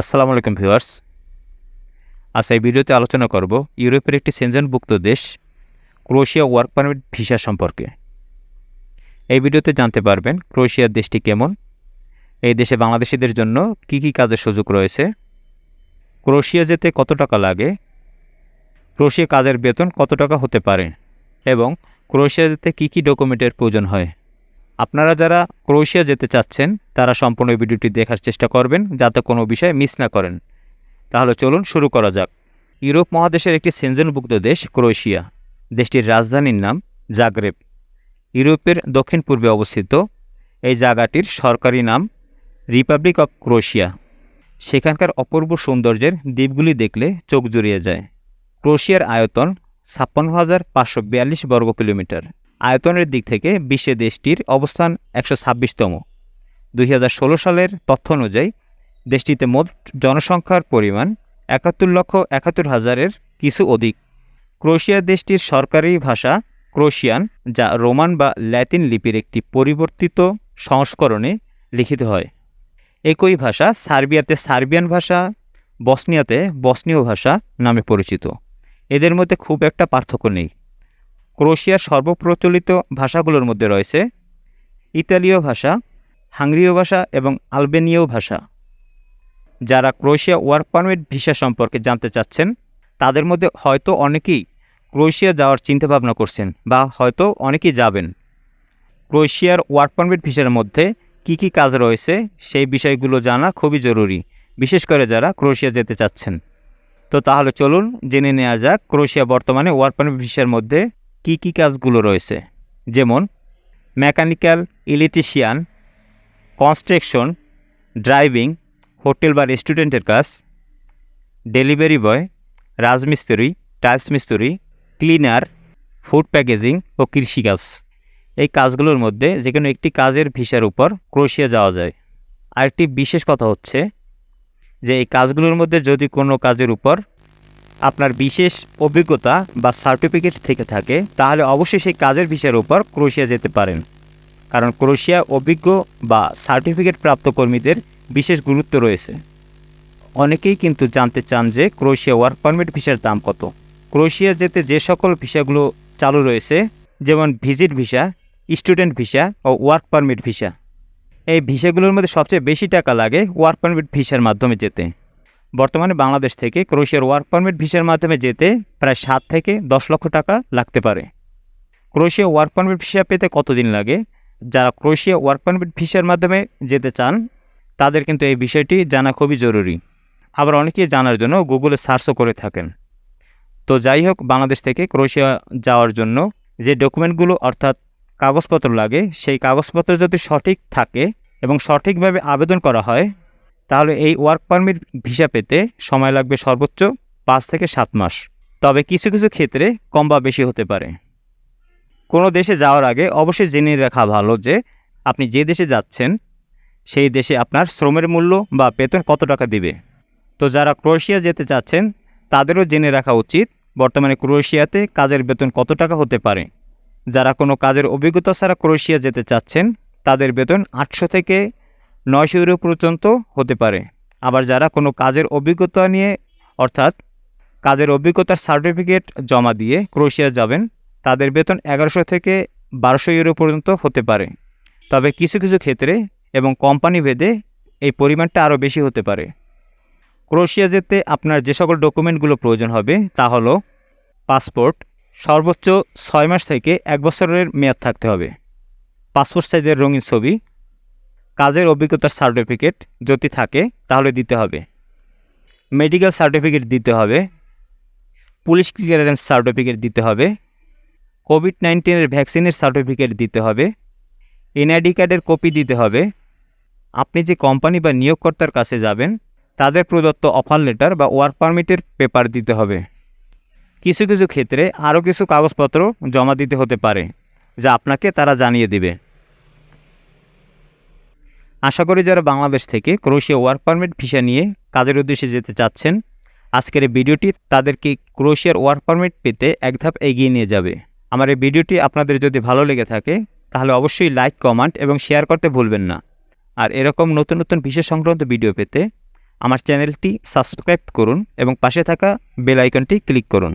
আসসালামু আলাইকুম ভিউয়ার্স। আজ এই ভিডিওতে আলোচনা করব ইউরোপের একটি সেনজনভুক্ত দেশ, ক্রোয়েশিয়া ওয়ার্ক পারমিট ভিসা সম্পর্কে। এই ভিডিওতে জানতে পারবেন ক্রোয়েশিয়ার দেশটি কেমন, এই দেশে বাংলাদেশিদের জন্য কি কি কাজের সুযোগ রয়েছে, ক্রোয়েশিয়া যেতে কত টাকা লাগে, ক্রোয়েশিয়া কাজের বেতন কত টাকা হতে পারে, এবং ক্রোয়েশিয়া যেতে কী কী ডকুমেন্টের প্রয়োজন হয়। আপনারা যারা ক্রোয়েশিয়া যেতে চাচ্ছেন, তারা সম্পূর্ণ ভিডিওটি দেখার চেষ্টা করবেন, যাতে কোনো বিষয় মিস না করেন। তাহলে চলুন শুরু করা যাক। ইউরোপ মহাদেশের একটি সেনজনভুক্ত দেশ, ক্রোয়েশিয়া। দেশটির রাজধানীর নাম জাগরেব। ইউরোপের দক্ষিণ পূর্বে অবস্থিত এই জায়গাটির সরকারি নাম রিপাবলিক অফ ক্রোয়েশিয়া। সেখানকার অপূর্ব সৌন্দর্যের দ্বীপগুলি দেখলে চোখ জুড়িয়ে যায়। ক্রোয়েশিয়ার আয়তন ছাপ্পান্ন হাজার পাঁচশো বিয়াল্লিশ বর্গ কিলোমিটার আয়তনের দিক থেকে বিশ্বে দেশটির অবস্থান একশো ছাব্বিশতম। দুই হাজার ষোলো সালের তথ্য অনুযায়ী, দেশটিতে মোট জনসংখ্যার পরিমাণ একাত্তর লক্ষ একাত্তর হাজারের কিছু অধিক। ক্রোয়েশিয়া দেশটির সরকারি ভাষা ক্রোশিয়ান যা রোমান বা ল্যাতিন লিপির একটি পরিবর্তিত সংস্করণে লিখিত হয়। একই ভাষা সার্বিয়াতে সার্বিয়ান ভাষা, বসনিয়াতে বসনীয় ভাষা নামে পরিচিত। এদের মধ্যে খুব একটা পার্থক্য নেই। ক্রোয়েশিয়ার সর্বপ্রচলিত ভাষাগুলোর মধ্যে রয়েছে ইতালীয় ভাষা, হাঙ্গরীয় ভাষা এবং আলবেনীয় ভাষা। যারা ক্রোয়েশিয়া ওয়ার্ক পারমিট ভিসা সম্পর্কে জানতে চাচ্ছেন, তাদের মধ্যে হয়তো অনেকেই ক্রোয়েশিয়া যাওয়ার চিন্তাভাবনা করছেন বা হয়তো অনেকেই যাবেন। ক্রোয়েশিয়ার ওয়ার্ক পারমিট ভিসার মধ্যে কি কি কাজ রয়েছে সেই বিষয়গুলো জানা খুবই জরুরি, বিশেষ করে যারা ক্রোয়েশিয়া যেতে চাচ্ছেন। তো তাহলে চলুন জেনে নেওয়া যাক ক্রোয়েশিয়া বর্তমানে ওয়ার্ক পারমিট ভিসার মধ্যে কি কি কাজগুলো রয়েছে? যেমন mechanical electrician construction driving hotel বা রেস্টুরেন্টের কাজ ডেলিভারি বয় রাজমিস্ত্রি টাইলস মিস্ত্রি ক্লিনার ফুড প্যাকেজিং ও কৃষিকাজ এই কাজগুলোর মধ্যে যে কোনো একটি কাজের ভিসার উপর ক্রোশিয়া যাওয়া যায়। আরেকটি বিশেষ কথা হচ্ছে যে এই কাজগুলোর মধ্যে যদি কোনো কাজের উপর আপনার বিশেষ অভিজ্ঞতা বা সার্টিফিকেট থেকে থাকে, তাহলে অবশ্যই সেই কাজের ভিসার উপর ক্রোশিয়া যেতে পারেন। কারণ ক্রোশিয়া অভিজ্ঞ বা সার্টিফিকেট প্রাপ্ত কর্মীদের বিশেষ গুরুত্ব রয়েছে। অনেকেই কিন্তু জানতে চান যে ক্রোশিয়া ওয়ার্ক পারমিট ভিসার দাম কত। ক্রোশিয়া যেতে যে সকল ভিসাগুলো চালু রয়েছে, যেমন ভিজিট ভিসা, স্টুডেন্ট ভিসা ও ওয়ার্ক পারমিট ভিসা। এই ভিসাগুলোর মধ্যে সবচেয়ে বেশি টাকা লাগে ওয়ার্ক পারমিট ভিসার মাধ্যমে যেতে। বর্তমানে বাংলাদেশ থেকে ক্রোয়েশিয়ার ওয়ার্ক পারমিট ভিসার মাধ্যমে যেতে প্রায় সাত থেকে দশ লক্ষ টাকা লাগতে পারে। ক্রোয়েশিয়া ওয়ার্ক পারমিট ভিসা পেতে কতদিন লাগে? যারা ক্রোয়েশিয়া ওয়ার্ক পারমিট ভিসার মাধ্যমে যেতে চান, তাদের কিন্তু এই বিষয়টি জানা খুবই জরুরি। আবার অনেকেই জানার জন্য গুগলে সার্চও করে থাকেন। তো যাই হোক, বাংলাদেশ থেকে ক্রোয়েশিয়া যাওয়ার জন্য যে ডকুমেন্টগুলো, অর্থাৎ কাগজপত্র লাগে, সেই কাগজপত্র যদি সঠিক থাকে এবং সঠিকভাবে আবেদন করা হয় তাহলে এই ওয়ার্ক পারমিট ভিসা পেতে সময় লাগবে সর্বোচ্চ পাঁচ থেকে সাত মাস। তবে কিছু কিছু ক্ষেত্রে কম বা বেশি হতে পারে। কোনো দেশে যাওয়ার আগে অবশ্যই জেনে রাখা ভালো যে আপনি যে দেশে যাচ্ছেন, সেই দেশে আপনার শ্রমের মূল্য বা বেতন কত টাকা দিবে। তো যারা ক্রোয়েশিয়া যেতে চাচ্ছেন, তাদেরও জেনে রাখা উচিত বর্তমানে ক্রোয়েশিয়াতে কাজের বেতন কত টাকা হতে পারে। যারা কোনো কাজের অভিজ্ঞতা ছাড়া ক্রোয়েশিয়া যেতে চাচ্ছেন, তাদের বেতন আটশো থেকে নয়শো ইউরো পর্যন্ত হতে পারে। আবার যারা কোনো কাজের অভিজ্ঞতা নিয়ে, অর্থাৎ কাজের অভিজ্ঞতার সার্টিফিকেট জমা দিয়ে ক্রোয়েশিয়া যাবেন, তাদের বেতন এগারোশো থেকে বারোশো ইউরো পর্যন্ত হতে পারে। তবে কিছু কিছু ক্ষেত্রে এবং কোম্পানি ভেদে এই পরিমাণটা আরও বেশি হতে পারে। ক্রোয়েশিয়া যেতে আপনার যে সকল ডকুমেন্টগুলো প্রয়োজন হবে, তা হলো পাসপোর্ট, সর্বোচ্চ ছয় মাস থেকে এক বছরের মেয়াদ থাকতে হবে, পাসপোর্ট সাইজের রঙিন ছবি কাজের অভিজ্ঞতার সার্টিফিকেট যদি থাকে, তাহলে দিতে হবে। মেডিকেল সার্টিফিকেট দিতে হবে। পুলিশ ক্লিয়ারেন্স সার্টিফিকেট দিতে হবে। কোভিড নাইন্টিনের ভ্যাকসিনের সার্টিফিকেট দিতে হবে। এনআইডি কার্ডের কপি দিতে হবে। আপনি যে কোম্পানি বা নিয়োগকর্তার কাছে যাবেন, তাদের প্রদত্ত অফার লেটার বা ওয়ার্ক পারমিটের পেপার দিতে হবে। কিছু কিছু ক্ষেত্রে আরও কিছু কাগজপত্র জমা দিতে হতে পারে, যা আপনাকে তারা জানিয়ে দিবে। আশা করি যারা বাংলাদেশ থেকে ক্রোয়েশিয়া ওয়ার্ক পারমিট ভিসা নিয়ে কাজের উদ্দেশ্যে যেতে চাচ্ছেন, আজকের এই ভিডিওটি তাদেরকে ক্রোয়েশিয়ার ওয়ার্ক পারমিট পেতে এক ধাপ এগিয়ে নিয়ে যাবে। আমার এই ভিডিওটি আপনাদের যদি ভালো লেগে থাকে, তাহলে অবশ্যই লাইক, কমেন্ট এবং শেয়ার করতে ভুলবেন না। আর এরকম নতুন নতুন বিশেষ সংক্রান্ত ভিডিও পেতে আমার চ্যানেলটি সাবস্ক্রাইব করুন এবং পাশে থাকা বেল আইকনটি ক্লিক করুন।